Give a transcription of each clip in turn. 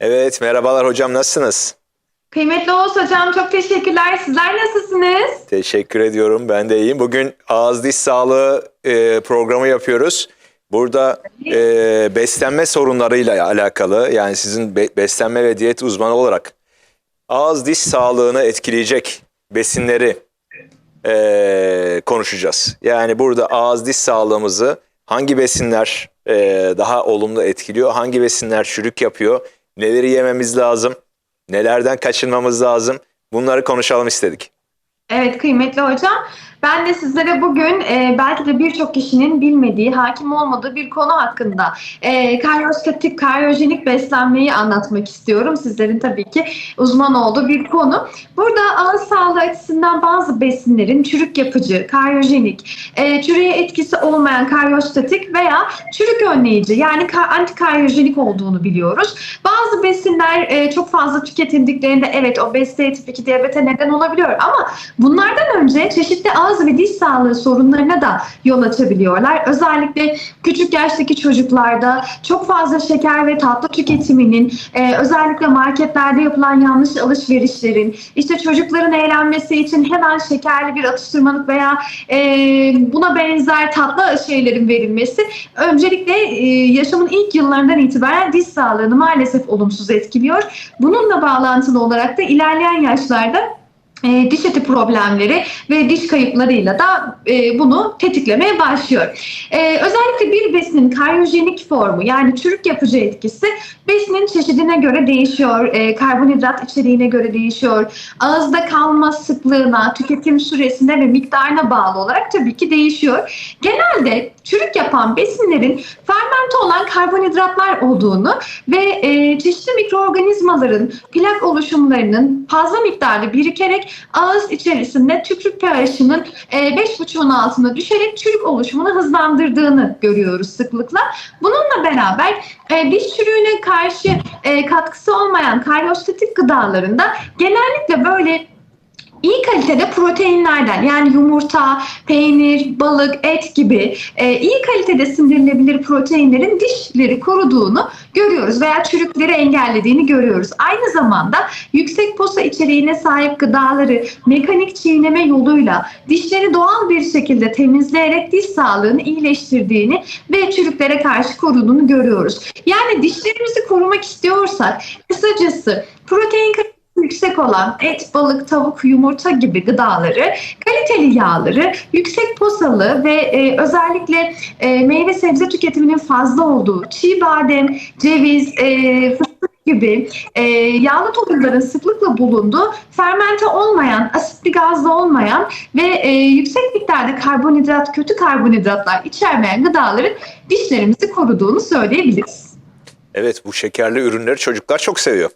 Evet, merhabalar hocam nasılsınız? Kıymetli Oğuz Hocam çok teşekkürler. Sizler nasılsınız? Teşekkür ediyorum, ben de iyiyim. Bugün ağız diş sağlığı e, programı yapıyoruz. Burada e, beslenme sorunlarıyla alakalı, yani sizin be- beslenme ve diyet uzmanı olarak ağız diş sağlığını etkileyecek besinleri e, konuşacağız. Yani burada ağız diş sağlığımızı hangi besinler e, daha olumlu etkiliyor, hangi besinler çürük yapıyor, neleri yememiz lazım, nelerden kaçınmamız lazım bunları konuşalım istedik. Evet kıymetli hocam. Ben de sizlere bugün e, belki de birçok kişinin bilmediği, hakim olmadığı bir konu hakkında e, karyostatik, karyojenik beslenmeyi anlatmak istiyorum. Sizlerin tabii ki uzman olduğu bir konu. Burada ağız sağlığı açısından bazı besinlerin çürük yapıcı, karyojenik, e, çürüğe etkisi olmayan karyostatik veya çürük önleyici yani ka- antikaryojenik olduğunu biliyoruz. Bazı besinler e, çok fazla tüketildiklerinde evet obezite, tip 2 diyabete neden olabiliyor ama bunlardan önce çeşitli ağız ve diş sağlığı sorunlarına da yol açabiliyorlar. Özellikle küçük yaştaki çocuklarda çok fazla şeker ve tatlı tüketiminin, e, özellikle marketlerde yapılan yanlış alışverişlerin, işte çocukların eğlenmesi için hemen şekerli bir atıştırmalık veya e, buna benzer tatlı şeylerin verilmesi öncelikle e, yaşamın ilk yıllarından itibaren diş sağlığını maalesef olumsuz etkiliyor. Bununla bağlantılı olarak da ilerleyen yaşlarda e, diş eti problemleri ve diş kayıplarıyla da e, bunu tetiklemeye başlıyor. E, özellikle bir besinin karyojenik formu yani çürük yapıcı etkisi besinin çeşidine göre değişiyor, e, karbonhidrat içeriğine göre değişiyor, ağızda kalma sıklığına, tüketim süresine ve miktarına bağlı olarak tabii ki değişiyor. Genelde çürük yapan besinlerin fermente olan karbonhidratlar olduğunu ve e, çeşitli mikroorganizmaların plak oluşumlarının fazla miktarda birikerek ağız içerisinde tükürük pH'inin e, 5,5'un altına düşerek çürük oluşumunu hızlandırdığını görüyoruz sıklıkla. Bununla beraber e, diş çürüğüne karşı e, katkısı olmayan karyostatik gıdalarında genellikle böyle iyi kalitede proteinlerden yani yumurta, peynir, balık, et gibi e, iyi kalitede sindirilebilir proteinlerin dişleri koruduğunu görüyoruz veya çürükleri engellediğini görüyoruz. Aynı zamanda yüksek posa içeriğine sahip gıdaları mekanik çiğneme yoluyla dişleri doğal bir şekilde temizleyerek diş sağlığını iyileştirdiğini ve çürüklere karşı koruduğunu görüyoruz. Yani dişlerimizi korumak istiyorsak kısacası protein yüksek olan et, balık, tavuk, yumurta gibi gıdaları, kaliteli yağları, yüksek posalı ve e, özellikle e, meyve sebze tüketiminin fazla olduğu çiğ badem, ceviz, e, fıstık gibi e, yağlı tohumların sıklıkla bulunduğu, fermente olmayan, asitli gazlı olmayan ve e, yüksek miktarda karbonhidrat, kötü karbonhidratlar içermeyen gıdaların dişlerimizi koruduğunu söyleyebiliriz. Evet, bu şekerli ürünleri çocuklar çok seviyor.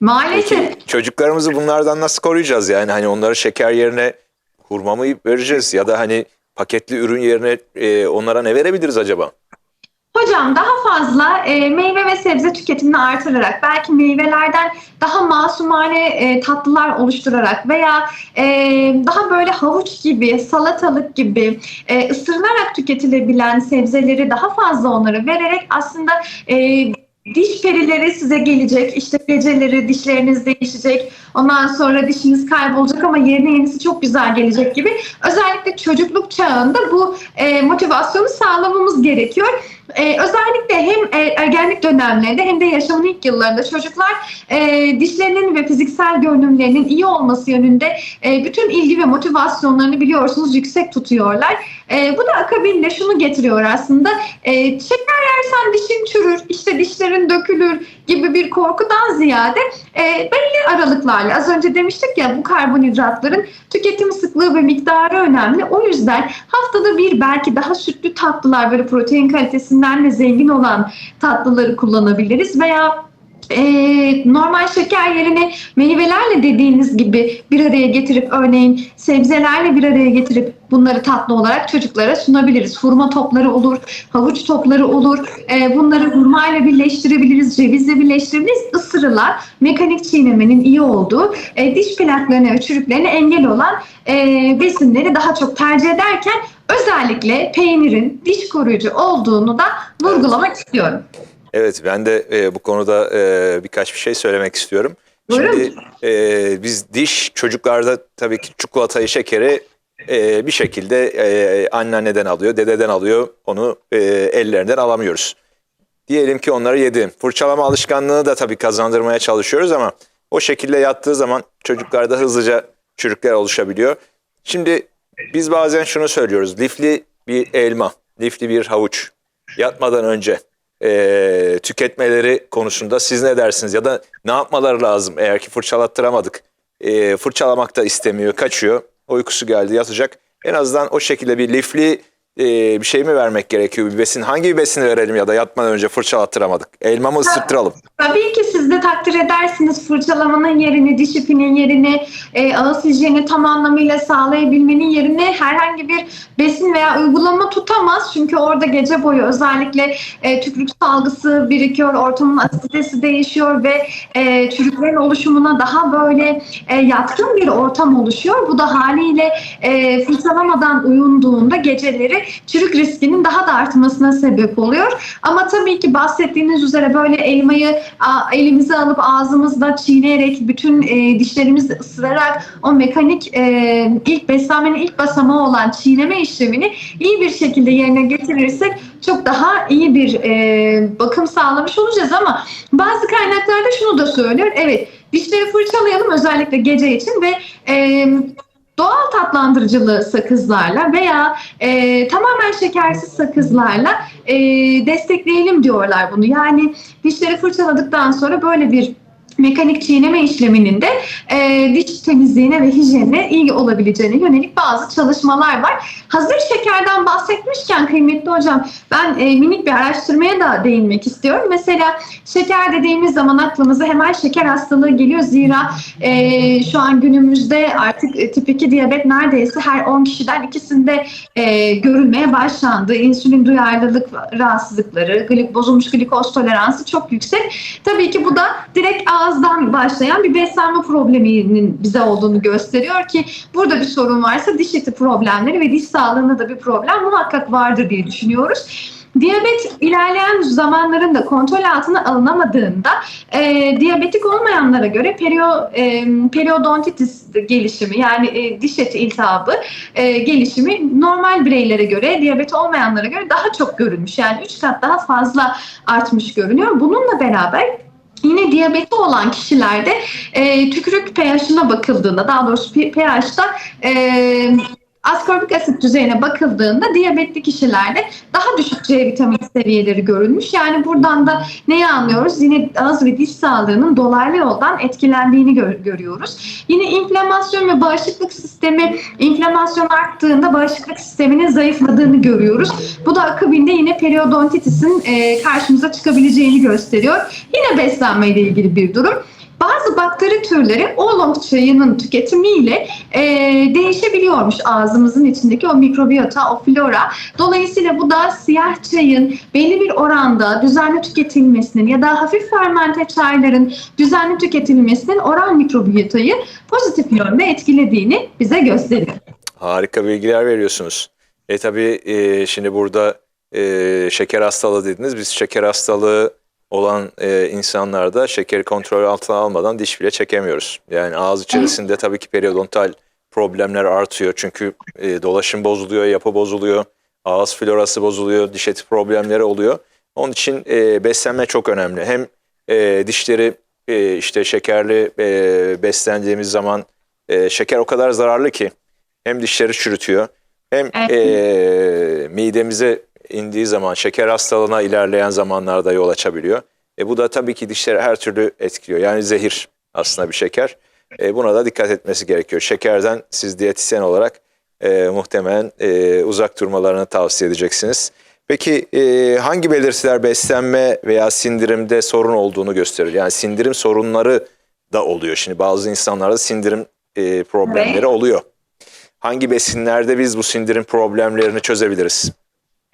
Maalesef. Peki çocuklarımızı bunlardan nasıl koruyacağız? Yani hani onları şeker yerine hurma mı vereceğiz ya da hani paketli ürün yerine e, onlara ne verebiliriz acaba? Hocam daha fazla e, meyve ve sebze tüketimini artırarak belki meyvelerden daha masumane e, tatlılar oluşturarak veya e, daha böyle havuç gibi, salatalık gibi e, ısırılarak tüketilebilen sebzeleri daha fazla onlara vererek aslında e, diş perileri size gelecek. İşte geceleri dişleriniz değişecek. Ondan sonra dişiniz kaybolacak ama yerine yenisi çok güzel gelecek gibi. Özellikle çocukluk çağında bu e, motivasyonu sağlamamız gerekiyor. Ee, özellikle hem e, ergenlik dönemlerinde hem de yaşamın ilk yıllarında çocuklar e, dişlerinin ve fiziksel görünümlerinin iyi olması yönünde e, bütün ilgi ve motivasyonlarını biliyorsunuz yüksek tutuyorlar. E, bu da akabinde şunu getiriyor aslında e, şeker yersen dişin çürür, işte dişlerin dökülür gibi bir korkudan ziyade e, belli aralıklarla az önce demiştik ya bu karbonhidratların tüketim sıklığı ve miktarı önemli. O yüzden haftada bir belki daha sütlü tatlılar böyle protein kalitesinden de zengin olan tatlıları kullanabiliriz veya e, normal şeker yerine meyvelerle dediğiniz gibi bir araya getirip örneğin sebzelerle bir araya getirip bunları tatlı olarak çocuklara sunabiliriz. Hurma topları olur, havuç topları olur. E, bunları hurmayla birleştirebiliriz, cevizle birleştirebiliriz. Isırılar mekanik çiğnemenin iyi olduğu, e, diş plaklarına ve çürüklerine engel olan e, besinleri daha çok tercih ederken özellikle peynirin diş koruyucu olduğunu da vurgulamak istiyorum. Evet ben de e, bu konuda e, birkaç bir şey söylemek istiyorum. Buyurun. Şimdi e, biz diş çocuklarda tabii ki çikolatayı, şekeri e, bir şekilde e, anneanneden alıyor, dededen alıyor. Onu e, ellerinden alamıyoruz. Diyelim ki onları yedi. Fırçalama alışkanlığını da tabii kazandırmaya çalışıyoruz ama o şekilde yattığı zaman çocuklarda hızlıca çürükler oluşabiliyor. Şimdi biz bazen şunu söylüyoruz. Lifli bir elma, lifli bir havuç yatmadan önce eee, tüketmeleri konusunda siz ne dersiniz? Ya da ne yapmaları lazım eğer ki fırçalattıramadık? Eee, fırçalamak da istemiyor, kaçıyor. Uykusu geldi, yatacak. En azından o şekilde bir lifli eee, bir şey mi vermek gerekiyor? Bir besin. Hangi bir besini verelim ya da yatmadan önce fırçalattıramadık? Elma mı ısıttıralım? Tabii ki siz de takdir edersiniz fırçalamanın yerini, diş ipinin yerini, e, ağız hijyeni tam anlamıyla sağlayabilmenin yerine herhangi bir besin veya uygulama tutamaz. Çünkü orada gece boyu özellikle e, tükrük salgısı birikiyor, ortamın asiditesi değişiyor ve e, çürüklerin oluşumuna daha böyle e, yatkın bir ortam oluşuyor. Bu da haliyle e, fırçalamadan uyunduğunda geceleri çürük riskinin daha da artmasına sebep oluyor. Ama tabii ki bahsettiğiniz üzere böyle elmayı elimize alıp ağzımızda çiğneyerek bütün e, dişlerimizi ısırarak o mekanik e, ilk beslenmenin ilk basamağı olan çiğneme işlemini iyi bir şekilde yerine getirirsek çok daha iyi bir e, bakım sağlamış olacağız ama bazı kaynaklarda şunu da söylüyor. Evet dişleri fırçalayalım özellikle gece için ve e, doğal tatlandırıcılı sakızlarla veya e, tamamen şekersiz sakızlarla e, destekleyelim diyorlar bunu. Yani dişleri fırçaladıktan sonra böyle bir mekanik çiğneme işleminin de e, diş temizliğine ve hijyenine iyi olabileceğine yönelik bazı çalışmalar var. Hazır şekerden bahsetmişken kıymetli hocam ben e, minik bir araştırmaya da değinmek istiyorum. Mesela şeker dediğimiz zaman aklımıza hemen şeker hastalığı geliyor. Zira e, şu an günümüzde artık e, tip 2 diyabet neredeyse her 10 kişiden ikisinde e, görülmeye başlandı. İnsülin duyarlılık rahatsızlıkları, glik, bozulmuş glikoz toleransı çok yüksek. Tabii ki bu da direkt ağızdan başlayan bir beslenme probleminin bize olduğunu gösteriyor ki burada bir sorun varsa diş eti problemleri ve diş sağlığında da bir problem muhakkak vardır diye düşünüyoruz. Diyabet ilerleyen zamanlarında kontrol altına alınamadığında e, diyabetik olmayanlara göre perio, e, periodontitis gelişimi yani e, diş eti iltihabı e, gelişimi normal bireylere göre diyabet olmayanlara göre daha çok görülmüş. Yani 3 kat daha fazla artmış görünüyor. Bununla beraber Yine diyabetli olan kişilerde e, tükürük pH'ına bakıldığında daha doğrusu pH'ta e, Askorbik asit düzeyine bakıldığında diyabetli kişilerde daha düşük C vitamini seviyeleri görülmüş. Yani buradan da neyi anlıyoruz? Yine ağız ve diş sağlığının dolaylı yoldan etkilendiğini gör- görüyoruz. Yine inflamasyon ve bağışıklık sistemi inflamasyon arttığında bağışıklık sisteminin zayıfladığını görüyoruz. Bu da akabinde yine periodontitisin e, karşımıza çıkabileceğini gösteriyor. Yine beslenmeyle ilgili bir durum. Bazı bakteri türleri oolong çayının tüketimiyle e, değişebiliyormuş ağzımızın içindeki o mikrobiyota, o flora. Dolayısıyla bu da siyah çayın belli bir oranda düzenli tüketilmesinin ya da hafif fermente çayların düzenli tüketilmesinin oral mikrobiyotayı pozitif yönde etkilediğini bize gösteriyor. Harika bilgiler veriyorsunuz. E tabii e, şimdi burada e, şeker hastalığı dediniz. Biz şeker hastalığı olan e, insanlarda şekeri kontrol altına almadan diş bile çekemiyoruz. Yani ağız içerisinde tabii ki periodontal problemler artıyor. Çünkü e, dolaşım bozuluyor, yapı bozuluyor, ağız florası bozuluyor, diş eti problemleri oluyor. Onun için e, beslenme çok önemli. Hem e, dişleri e, işte şekerli e, beslendiğimiz zaman e, şeker o kadar zararlı ki hem dişleri çürütüyor hem e, midemize indiği zaman şeker hastalığına ilerleyen zamanlarda yol açabiliyor. E, bu da tabii ki dişleri her türlü etkiliyor. Yani zehir aslında bir şeker. E, buna da dikkat etmesi gerekiyor. Şekerden siz diyetisyen olarak e, muhtemelen e, uzak durmalarını tavsiye edeceksiniz. Peki e, hangi belirtiler beslenme veya sindirimde sorun olduğunu gösterir? Yani sindirim sorunları da oluyor. Şimdi bazı insanlarda sindirim e, problemleri oluyor. Hangi besinlerde biz bu sindirim problemlerini çözebiliriz?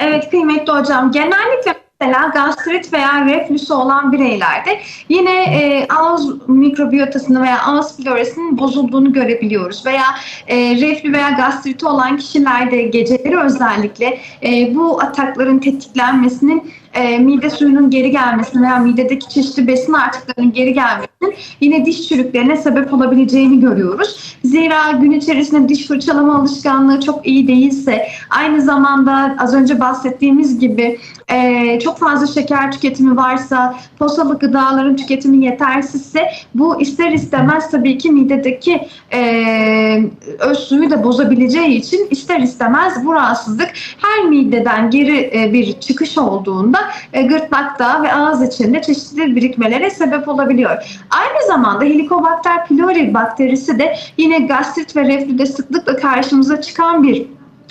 Evet kıymetli hocam. Genellikle mesela gastrit veya reflüsü olan bireylerde yine e, ağız mikrobiyotasını veya ağız florasının bozulduğunu görebiliyoruz. Veya e, reflü veya gastriti olan kişilerde geceleri özellikle e, bu atakların tetiklenmesinin e, mide suyunun geri gelmesine veya midedeki çeşitli besin artıklarının geri gelmesinin yine diş çürüklerine sebep olabileceğini görüyoruz. Zira gün içerisinde diş fırçalama alışkanlığı çok iyi değilse, aynı zamanda az önce bahsettiğimiz gibi e, çok fazla şeker tüketimi varsa, posalı gıdaların tüketimi yetersizse bu ister istemez tabii ki midedeki e, öz suyu da bozabileceği için ister istemez bu rahatsızlık her mideden geri e, bir çıkış olduğunda e, gırtlakta ve ağız içinde çeşitli birikmelere sebep olabiliyor. Aynı zamanda Helicobacter pylori bakterisi de yine gastrit ve reflüde sıklıkla karşımıza çıkan bir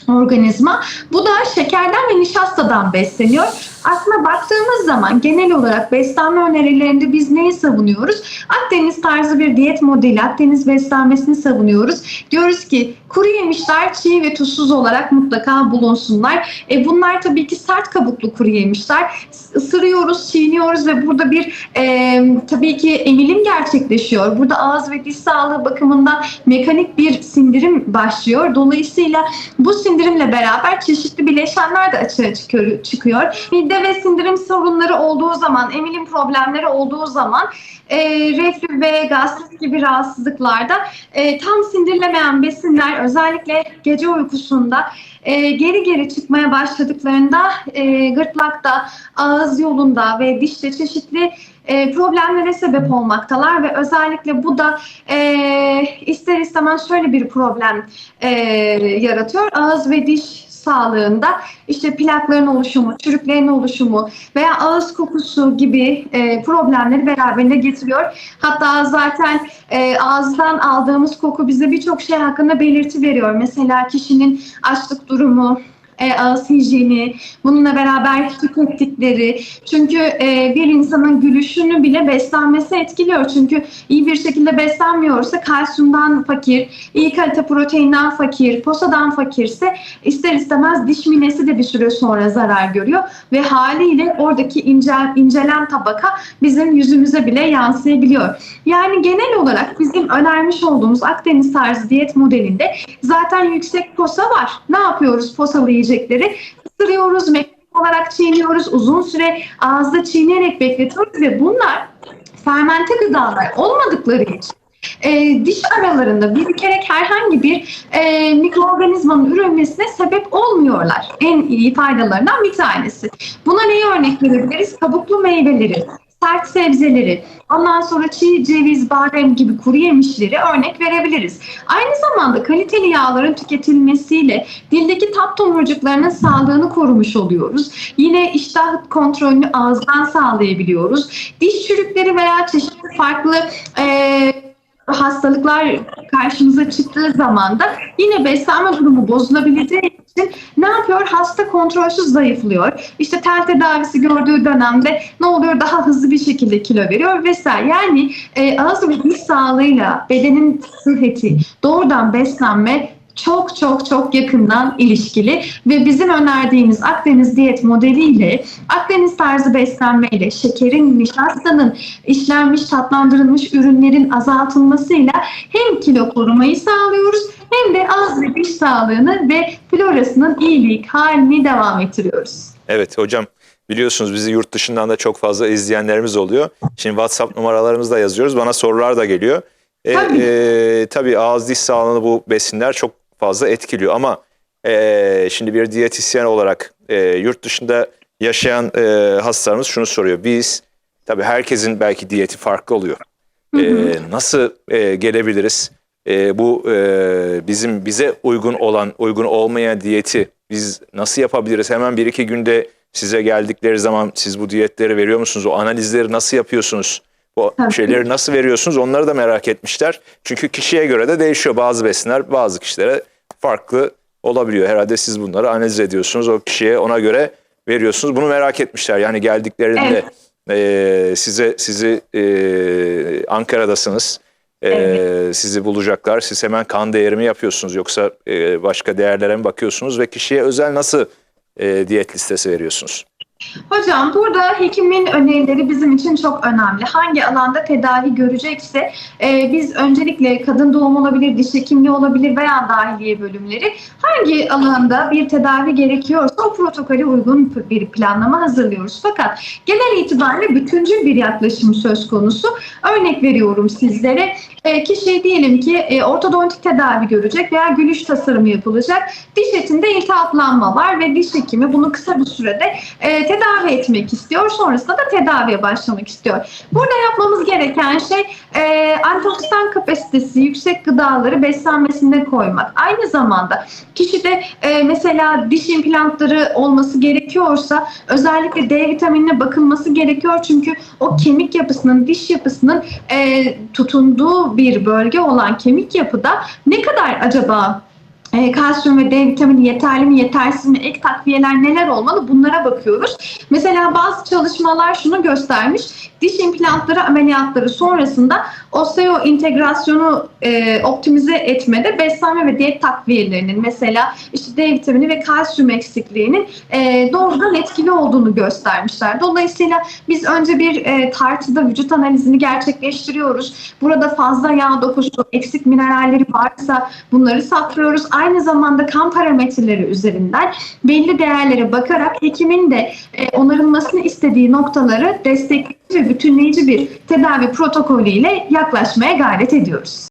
organizma. Bu da şekerden ve nişastadan besleniyor. Aslında baktığımız zaman genel olarak beslenme önerilerinde biz neyi savunuyoruz? Akdeniz tarzı bir diyet modeli, Akdeniz beslenmesini savunuyoruz. Diyoruz ki kuru yemişler çiğ ve tuzsuz olarak mutlaka bulunsunlar. E bunlar tabii ki sert kabuklu kuru yemişler. Isırıyoruz, çiğniyoruz ve burada bir e, tabii ki emilim gerçekleşiyor. Burada ağız ve diş sağlığı bakımından mekanik bir sindirim başlıyor. Dolayısıyla bu sindirimle beraber çeşitli bileşenler de açığa çıkıyor. çıkıyor. Mide ve sindirim sorunları olduğu zaman, emilim problemleri olduğu zaman e, reflü ve gastrit gibi rahatsızlıklarda e, tam sindirilemeyen besinler özellikle gece uykusunda e, geri geri çıkmaya başladıklarında e, gırtlakta, ağız yolunda ve dişte çeşitli e, problemlere sebep olmaktalar ve özellikle bu da e, ister istemez şöyle bir problem e, yaratıyor. Ağız ve diş sağlığında işte plakların oluşumu, çürüklerin oluşumu veya ağız kokusu gibi e, problemleri beraberinde getiriyor. Hatta zaten e, ağızdan aldığımız koku bize birçok şey hakkında belirti veriyor. Mesela kişinin açlık durumu, e, ağız hijyeni, bununla beraber tükettikleri. Çünkü e, bir insanın gülüşünü bile beslenmesi etkiliyor. Çünkü iyi bir şekilde beslenmiyorsa kalsiyumdan fakir, iyi kalite proteinden fakir, posadan fakirse ister istemez diş minesi de bir süre sonra zarar görüyor. Ve haliyle oradaki incel, incelen tabaka bizim yüzümüze bile yansıyabiliyor. Yani genel olarak bizim önermiş olduğumuz Akdeniz tarzı diyet modelinde zaten yüksek posa var. Ne yapıyoruz posalı yiyecekleri? Isırıyoruz, mekanik olarak çiğniyoruz, uzun süre ağızda çiğneyerek bekletiyoruz ve bunlar fermente gıdalar olmadıkları için e, diş aralarında birikerek herhangi bir e, mikroorganizmanın üremesine sebep olmuyorlar. En iyi faydalarından bir tanesi. Buna neyi örnek verebiliriz? Kabuklu meyveleri, sert sebzeleri, ondan sonra çiğ ceviz, badem gibi kuru yemişleri örnek verebiliriz. Aynı zamanda kaliteli yağların tüketilmesiyle dildeki tat tomurcuklarının sağlığını korumuş oluyoruz. Yine iştah kontrolünü ağızdan sağlayabiliyoruz. Diş çürükleri veya çeşitli farklı e, hastalıklar karşımıza çıktığı zaman da yine beslenme durumu bozulabileceği için ne yapıyor? Hasta kontrolsüz zayıflıyor. İşte tel tedavisi gördüğü dönemde ne oluyor? Daha hızlı bir şekilde kilo veriyor vesaire. Yani e, ağız ve diş sağlığıyla bedenin sıhhati, doğrudan beslenme çok çok çok yakından ilişkili ve bizim önerdiğimiz Akdeniz diyet modeliyle Akdeniz tarzı beslenmeyle şekerin, nişastanın, işlenmiş, tatlandırılmış ürünlerin azaltılmasıyla hem kilo korumayı sağlıyoruz hem de ağız ve diş sağlığını ve florasının iyilik halini devam ettiriyoruz. Evet hocam biliyorsunuz bizi yurt dışından da çok fazla izleyenlerimiz oluyor. Şimdi WhatsApp numaralarımızı da yazıyoruz. Bana sorular da geliyor. E, Tabii. e, tabii ağız diş sağlığını bu besinler çok fazla etkiliyor ama e, şimdi bir diyetisyen olarak e, yurt dışında yaşayan e, hastalarımız şunu soruyor. Biz tabii herkesin belki diyeti farklı oluyor. E, nasıl e, gelebiliriz? E, bu e, bizim bize uygun olan, uygun olmayan diyeti biz nasıl yapabiliriz? Hemen bir iki günde size geldikleri zaman siz bu diyetleri veriyor musunuz? O analizleri nasıl yapıyorsunuz? Bu Tabii. şeyleri nasıl veriyorsunuz? Onları da merak etmişler. Çünkü kişiye göre de değişiyor. Bazı besinler bazı kişilere farklı olabiliyor. Herhalde siz bunları analiz ediyorsunuz. O kişiye ona göre veriyorsunuz. Bunu merak etmişler. Yani geldiklerinde e, size sizi e, Ankara'dasınız. E, Evet. Sizi bulacaklar. Siz hemen kan değerimi yapıyorsunuz. Yoksa e, başka değerlere mi bakıyorsunuz ve kişiye özel nasıl e, diyet listesi veriyorsunuz? Hocam burada hekimin önerileri bizim için çok önemli. Hangi alanda tedavi görecekse e, biz öncelikle kadın doğum olabilir, diş hekimliği olabilir veya dahiliye bölümleri hangi alanda bir tedavi gerekiyorsa o protokole uygun bir planlama hazırlıyoruz. Fakat genel itibariyle bütüncül bir yaklaşım söz konusu. Örnek veriyorum sizlere. E, kişi diyelim ki e, ortodontik tedavi görecek veya gülüş tasarımı yapılacak. Diş etinde iltihaplanma var ve diş hekimi bunu kısa bir sürede e, tedavi etmek istiyor. Sonrasında da tedaviye başlamak istiyor. Burada yapmamız gereken şey e, antioksidan kapasitesi yüksek gıdaları beslenmesine koymak. Aynı zamanda kişide e, mesela diş implantları olması gerekiyorsa özellikle D vitaminine bakılması gerekiyor. Çünkü o kemik yapısının, diş yapısının e, tutunduğu bir bölge olan kemik yapıda ne kadar acaba e, kalsiyum ve D vitamini yeterli mi yetersiz mi ek takviyeler neler olmalı bunlara bakıyoruz. Mesela bazı çalışmalar şunu göstermiş diş implantları ameliyatları sonrasında osteo integrasyonu e, optimize etmede beslenme ve diyet takviyelerinin mesela işte D vitamini ve kalsiyum eksikliğinin e, doğrudan etkili olduğunu göstermişler. Dolayısıyla biz önce bir e, tartıda vücut analizini gerçekleştiriyoruz. Burada fazla yağ dokusu, eksik mineralleri varsa bunları saplıyoruz. Aynı zamanda kan parametreleri üzerinden belli değerlere bakarak hekimin de e, onarılmasını istediği noktaları destekleyici ve bütünleyici bir tedavi protokolüyle yaklaşmaya gayret ediyoruz.